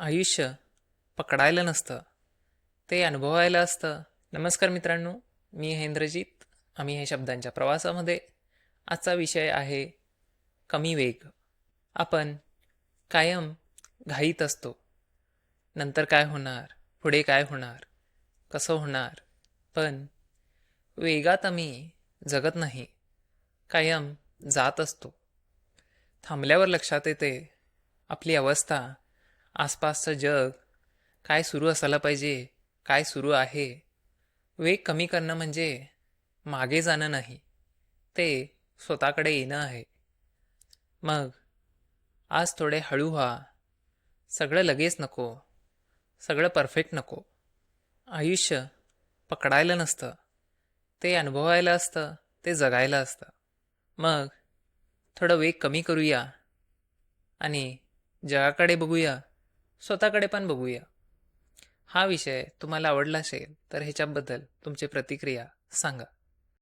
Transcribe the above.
आयुष्य पकडायला नसतं. ते अनुभवायला असतं. नमस्कार मित्रांनो मी हे इंद्रजित. आम्ही हे शब्दांच्या प्रवासामध्ये. आजचा विषय आहे कमी वेग. आपण कायम घाईत असतो. नंतर काय होणार? पुढे काय होणार? कसं होणार? पण वेगात आम्ही जगत नाही. कायम जात असतो. थांबल्यावर लक्षात येते आपली अवस्था आसपासचं जग काय सुरू असायला पाहिजे काय सुरू आहे? वेग कमी करणं म्हणजे मागे जाणं नाही ते स्वतःकडे येणं आहे. मग आज थोडे हळू व्हा. सगळं लगेच नको. सगळं परफेक्ट नको. आयुष्य पकडायला नसतं. ते अनुभवायला असतं ते जगायला असतं. मग थोडं वेग कमी करूया. आणि जगाकडे बघूया. स्वतःकडे पण बघूया. हा विषय तुम्हाला आवडला असेल तर ह्याच्याबद्दल तुमची प्रतिक्रिया सांगा.